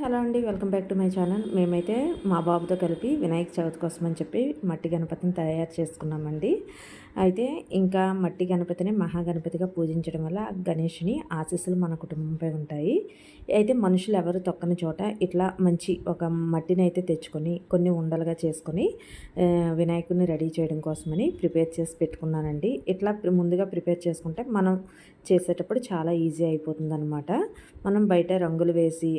Hello అండి welcome back to my channel. మేమైతే మా బాబుతో కలిపి వినాయక చవితి కోసం అని చెప్పి మట్టి గణపతిని తయారు చేసుకున్నామండి. అయితే ఇంకా మట్టి గణపతిని మహాగణపతిగా పూజించడం వల్ల గణేషుని ఆశీస్సులు మన కుటుంబంపై ఉంటాయి. అయితే మనుషులు ఎవరు తొక్కని చోట ఇట్లా మంచి ఒక మట్టిని అయితే తెచ్చుకొని కొన్ని ఉండలుగా చేసుకొని వినాయకుడిని రెడీ చేయడం కోసమని ప్రిపేర్ చేసి పెట్టుకున్నానండి. ఇట్లా ముందుగా ప్రిపేర్ చేసుకుంటే మనం చేసేటప్పుడు చాలా ఈజీ అయిపోతుంది అనమాట మనం బయట రంగులు వేసి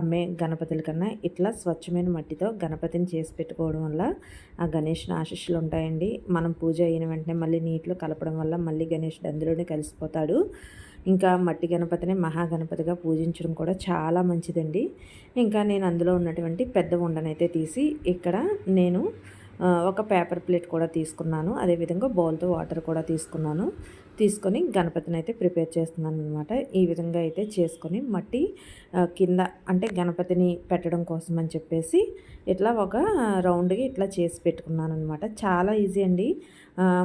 అమ్మే గణపతుల కన్నా ఇట్లా స్వచ్ఛమైన మట్టితో గణపతిని చేసి పెట్టుకోవడం వల్ల ఆ గణేష్ని ఆశీస్సులు ఉంటాయండి. మనం పూజ అయిన వెంటనే మళ్ళీ నీటిలో కలపడం వల్ల మళ్ళీ గణేషుడు అందులోనే కలిసిపోతాడు. ఇంకా మట్టి గణపతిని మహాగణపతిగా పూజించడం కూడా చాలా మంచిదండి. ఇంకా నేను అందులో ఉన్నటువంటి పెద్ద ఉండనైతే తీసి ఇక్కడ నేను ఒక పేపర్ ప్లేట్ కూడా తీసుకున్నాను. అదేవిధంగా బౌల్తో వాటర్ కూడా తీసుకున్నాను. తీసుకొని గణపతిని అయితే ప్రిపేర్ చేస్తున్నాను అనమాట ఈ విధంగా అయితే చేసుకొని మట్టి కింద అంటే గణపతిని పెట్టడం కోసం అని చెప్పేసి ఇట్లా ఒక రౌండ్గా ఇట్లా చేసి పెట్టుకున్నాను అనమాట చాలా ఈజీ అండి.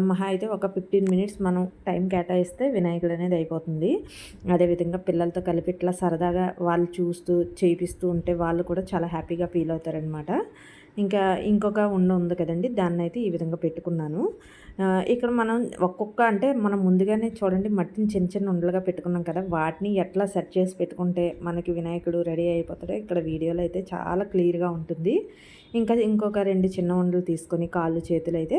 మహా అయితే ఒక ఫిఫ్టీన్ మినిట్స్ మనం టైం కేటాయిస్తే వినాయకుడు అనేది అయిపోతుంది. అదేవిధంగా పిల్లలతో కలిపి ఇట్లా సరదాగా వాళ్ళు చూస్తూ చేపిస్తూ ఉంటే వాళ్ళు కూడా చాలా హ్యాపీగా ఫీల్ అవుతారనమాట ఇంకా ఇంకొక ఉండ ఉంది కదండి దాన్ని అయితే ఈ విధంగా పెట్టుకున్నాను. ఇక్కడ మనం ఒక్కొక్క అంటే మనం ముందుగానే చూడండి మట్టిని చిన్న చిన్న ఉండలుగా పెట్టుకున్నాం కదా వాటిని ఎట్లా సెట్ చేసి పెట్టుకుంటే మనకి వినాయకుడు రెడీ అయిపోతాడో ఇక్కడ వీడియోలో అయితే చాలా క్లియర్గా ఉంటుంది. ఇంకా ఇంకొక రెండు చిన్న ఉండలు తీసుకొని కాళ్ళు చేతులు అయితే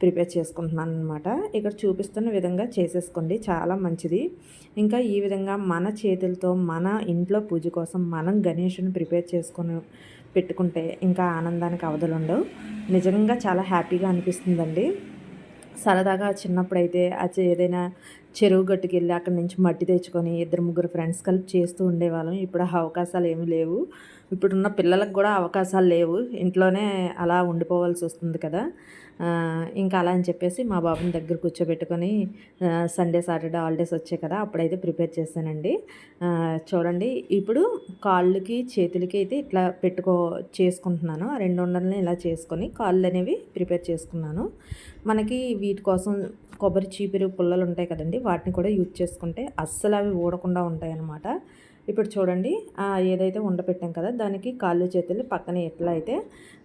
ప్రిపేర్ చేసుకుంటున్నాను అనమాట ఇక్కడ చూపిస్తున్న విధంగా చేసేసుకోండి చాలా మంచిది. ఇంకా ఈ విధంగా మన చేతులతో మన ఇంట్లో పూజ కోసం మనం గణేషుని ప్రిపేర్ చేసుకుని పెట్టుకుంటే ఇంకా ఆనందానికి అవధులు ఉండవు. నిజంగా చాలా హ్యాపీగా అనిపిస్తుందండి. సరదాగా చిన్నప్పుడైతే అది ఏదైనా చెరువు గట్టుకు వెళ్ళి అక్కడి నుంచి మట్టి తెచ్చుకొని ఇద్దరు ముగ్గురు ఫ్రెండ్స్ కలిపి చేస్తూ ఉండేవాళ్ళం. ఇప్పుడు అవకాశాలు ఏమీ లేవు. ఇప్పుడున్న పిల్లలకు కూడా అవకాశాలు లేవు. ఇంట్లోనే అలా ఉండిపోవాల్సి వస్తుంది కదా. ఇంకా అలా అని చెప్పేసి మా బాబుని దగ్గర కూర్చోబెట్టుకొని సండే సాటర్డే హాలిడేస్ వచ్చాయి కదా అప్పుడైతే ప్రిపేర్ చేశానండి. చూడండి ఇప్పుడు కాళ్ళకి చేతులకి అయితే ఇట్లా పెట్టుకో చేసుకుంటున్నాను. రెండు ఉండలని ఇలా చేసుకొని కాళ్ళు అనేవి ప్రిపేర్ చేసుకున్నాను. మనకి వీటి కోసం కొబ్బరి చీపిరి పుల్లలు ఉంటాయి కదండి వాటిని కూడా యూజ్ చేసుకుంటే అస్సలు అవి ఊడకుండా ఉంటాయి అన్నమాట ఇప్పుడు చూడండి ఏదైతే ఉండపెట్టాం కదా దానికి కాళ్ళు చేతులు పక్కన ఎట్లా అయితే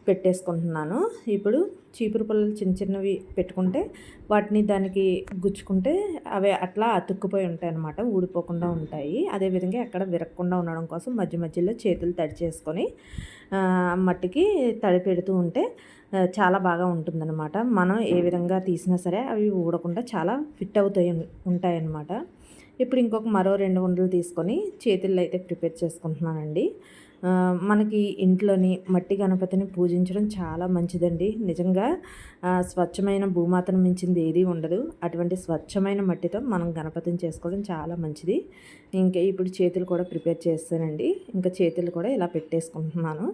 పెట్టేసుకుంటున్నాను. ఇప్పుడు చీపురు పుల్లలు చిన్న చిన్నవి పెట్టుకుంటే వాటిని దానికి గుచ్చుకుంటే అవి అట్లా అతుక్కుపోయి ఉంటాయి అన్నమాట ఊడిపోకుండా ఉంటాయి. అదేవిధంగా ఎక్కడ విరగకుండా ఉండడం కోసం మధ్య మధ్యలో చేతులు తడి చేసుకొని మట్టికి తడి పెడుతూ ఉంటే చాలా బాగా ఉంటుందన్నమాట. మనం ఏ విధంగా తీసినా సరే అవి ఊడకుండా చాలా ఫిట్ అవుతాయి ఉంటాయన్నమాట. ఇప్పుడు ఇంకొక మరో రెండు ఉండలు తీసుకొని చేతుల్లో అయితే ప్రిపేర్ చేసుకుంటున్నానండి. మనకి ఇంట్లోని మట్టి గణపతిని పూజించడం చాలా మంచిదండి. నిజంగా స్వచ్ఛమైన భూమాతను మించింది ఏదీ ఉండదు. అటువంటి స్వచ్ఛమైన మట్టితో మనం గణపతిని చేసుకోవడం చాలా మంచిది. ఇంకా ఇప్పుడు చేతులు కూడా ప్రిపేర్ చేస్తానండి. ఇంకా చేతులు కూడా ఇలా పెట్టేసుకుంటున్నాను.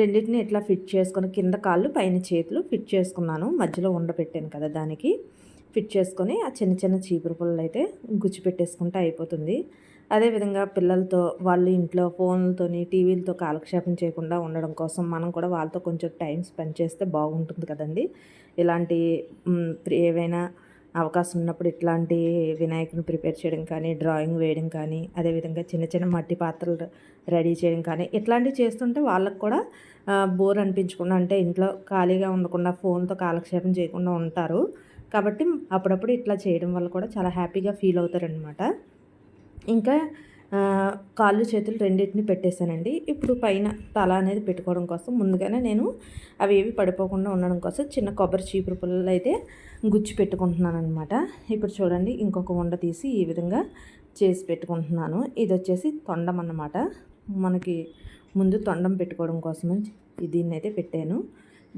రెండింటిని ఇట్లా ఫిట్ చేసుకొని కింద కాళ్ళు పైన చేతులు ఫిట్ చేసుకున్నాను. మధ్యలో ఉండబెట్టాను కదా దానికి. ఫిట్ చేసుకొని ఆ చిన్న చిన్న చీపురు పుల్లలు అయితే గుచ్చి పెట్టేసుకుంటే అయిపోతుంది. అదేవిధంగా పిల్లలతో వాళ్ళు ఇంట్లో ఫోన్లతోని టీవీలతో కాలక్షేపం చేయకుండా ఉండడం కోసం మనం కూడా వాళ్ళతో కొంచెం టైం స్పెండ్ చేస్తే బాగుంటుంది కదండి. ఇలాంటి ఏవైనా అవకాశం ఉన్నప్పుడు ఇట్లాంటి వినాయకుని ప్రిపేర్ చేయడం కానీ డ్రాయింగ్ వేయడం కానీ అదేవిధంగా చిన్న చిన్న మట్టి పాత్రలు రెడీ చేయడం కానీ ఇట్లాంటివి చేస్తుంటే వాళ్ళకు కూడా బోర్ అనిపించకుండా అంటే ఇంట్లో ఖాళీగా ఉండకుండా ఫోన్తో కాలక్షేపం చేయకుండా ఉంటారు. కాబట్టి అప్పుడప్పుడు ఇట్లా చేయడం వల్ల కూడా చాలా హ్యాపీగా ఫీల్ అవుతారనమాట ఇంకా కాళ్ళు చేతులు రెండింటిని పెట్టేశానండి. ఇప్పుడు పైన తల అనేది పెట్టుకోవడం కోసం ముందుగానే నేను అవి ఏవి పడిపోకుండా ఉండడం కోసం చిన్న కొబ్బరి చీపురు పుల్లలు అయితే గుచ్చి పెట్టుకుంటున్నాను అనమాట ఇప్పుడు చూడండి ఇంకొక వండ తీసి ఈ విధంగా చేసి పెట్టుకుంటున్నాను. ఇది వచ్చేసి తొండం అన్నమాట. మనకి ముందు తొండం పెట్టుకోవడం కోసం దీన్ని అయితే పెట్టాను.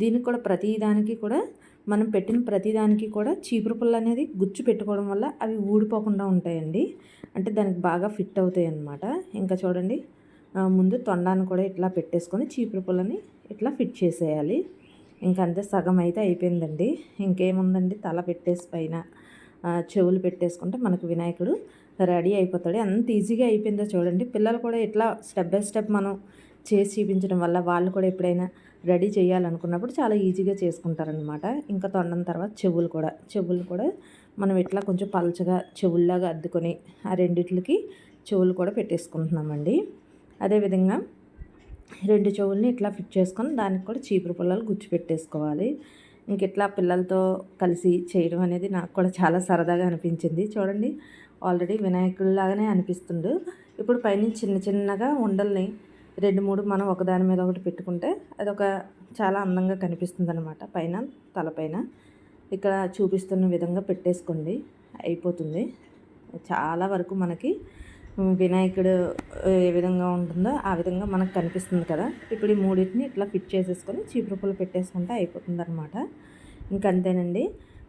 దీనికి కూడా ప్రతి దానికి కూడా మనం పెట్టిన ప్రతిదానికి కూడా చీపురు పుల్ల అనేది గుచ్చు పెట్టుకోవడం వల్ల అవి ఊడిపోకుండా ఉంటాయండి. అంటే దానికి బాగా ఫిట్ అవుతాయి అన్నమాట ఇంకా చూడండి ముందు తొండాన్ని కూడా ఇట్లా పెట్టేసుకొని చీపురు పుల్లని ఇట్లా ఫిట్ చేసేయాలి. ఇంకంతే సగం అయితే అయిపోయిందండి. ఇంకేముందండి? తల పెట్టేసి పైన చెవులు పెట్టేసుకుంటే మనకు వినాయకుడు రెడీ అయిపోతాడు. ఎంత ఈజీగా అయిపోయిందో చూడండి. పిల్లలు కూడా ఇట్లా స్టెప్ బై స్టెప్ మనం చేసి చూపించడం వల్ల వాళ్ళు కూడా ఎప్పుడైనా రెడీ చేయాలనుకున్నప్పుడు చాలా ఈజీగా చేసుకుంటారనమాట ఇంకా తొండం తర్వాత చెవులు కూడా. చెవులు కూడా మనం ఇట్లా కొంచెం పలచగా చెవుల్లాగా అద్దుకొని ఆ రెండిట్లకి చెవులు కూడా పెట్టేసుకుంటున్నామండి. అదేవిధంగా రెండు చెవుల్ని ఇట్లా ఫిట్ చేసుకొని దానికి కూడా చీపురు పుల్లలు గుచ్చి పెట్టేసుకోవాలి. ఇంక ఇట్లా పిల్లలతో కలిసి చేయడం అనేది నాకు కూడా చాలా సరదాగా అనిపించింది. చూడండి ఆల్రెడీ వినాయకుడిలాగానే అనిపిస్తుండు. ఇప్పుడు పైనుంచి చిన్న చిన్నగా ఉండల్ని రెండు మూడు మనం ఒకదాని మీద ఒకటి పెట్టుకుంటే అది ఒక చాలా అందంగా కనిపిస్తుంది అనమాట పైన. తలపైన ఇక్కడ చూపిస్తున్న విధంగా పెట్టేసుకోండి. అయిపోతుంది. చాలా వరకు మనకి వినాయకుడు ఏ విధంగా ఉంటుందో ఆ విధంగా మనకు కనిపిస్తుంది కదా. ఇప్పుడు ఈ మూడింటిని ఇట్లా ఫిట్ చేసేసుకొని చీపురుపులు పెట్టేసుకుంటే అయిపోతుంది అనమాట ఇంకంతేనండి.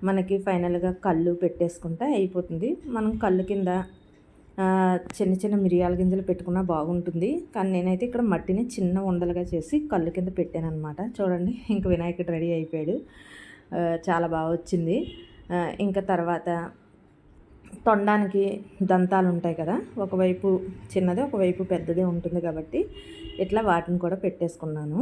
మనకి ఫైనల్గా కళ్ళు పెట్టేసుకుంటే అయిపోతుంది. మనం కళ్ళు కింద చిన్న చిన్న మిరియాల గింజలు పెట్టుకున్నా బాగుంటుంది. కానీ నేనైతే ఇక్కడ మట్టిని చిన్న ఉండలుగా చేసి కళ్ళు కింద పెట్టాను అనమాట చూడండి ఇంక వినాయకుడు రెడీ అయిపోయాడు. చాలా బాగా వచ్చింది. ఇంకా తర్వాత తొండానికి దంతాలు ఉంటాయి కదా ఒకవైపు చిన్నది ఒకవైపు పెద్దది ఉంటుంది కాబట్టి ఇట్లా వాటిని కూడా పెట్టేసుకున్నాను.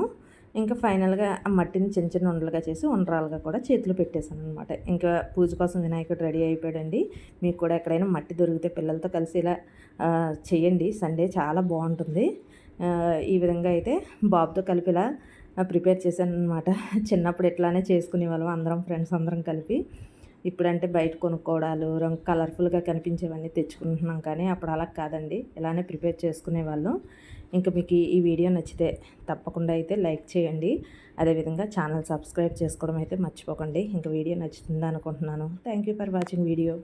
ఇంకా ఫైనల్గా ఆ మట్టిని చిన్న చిన్న ఉండలుగా చేసి ఉండరాలుగా కూడా చేతులు పెట్టేశాను అనమాట ఇంకా పూజ కోసం వినాయకుడు రెడీ అయిపోయాడండి. మీకు కూడా ఎక్కడైనా మట్టి దొరికితే పిల్లలతో కలిసి ఇలా చేయండి. సండే చాలా బాగుంటుంది. ఈ విధంగా అయితే బాబుతో కలిపి ఇలా ప్రిపేర్ చేశాను అనమాట చిన్నప్పుడు ఇట్లానే చేసుకునే వాళ్ళం అందరం ఫ్రెండ్స్ అందరం కలిపి. ఇప్పుడంటే బయట కొనుక్కోవడాలు రంగు కలర్ఫుల్గా కనిపించేవన్నీ తెచ్చుకుంటున్నాం కానీ అప్పుడు అలా కాదండి. ఇలానే ప్రిపేర్ చేసుకునేవాళ్ళం ఇంకా మీకు ఈ వీడియో నచ్చితే తప్పకుండా అయితే లైక్ చేయండి. అదేవిధంగా ఛానల్ సబ్స్క్రైబ్ చేసుకోవడం అయితే మర్చిపోకండి. ఇంకా వీడియో నచ్చుతుంది అనుకుంటున్నాను thank you for watching video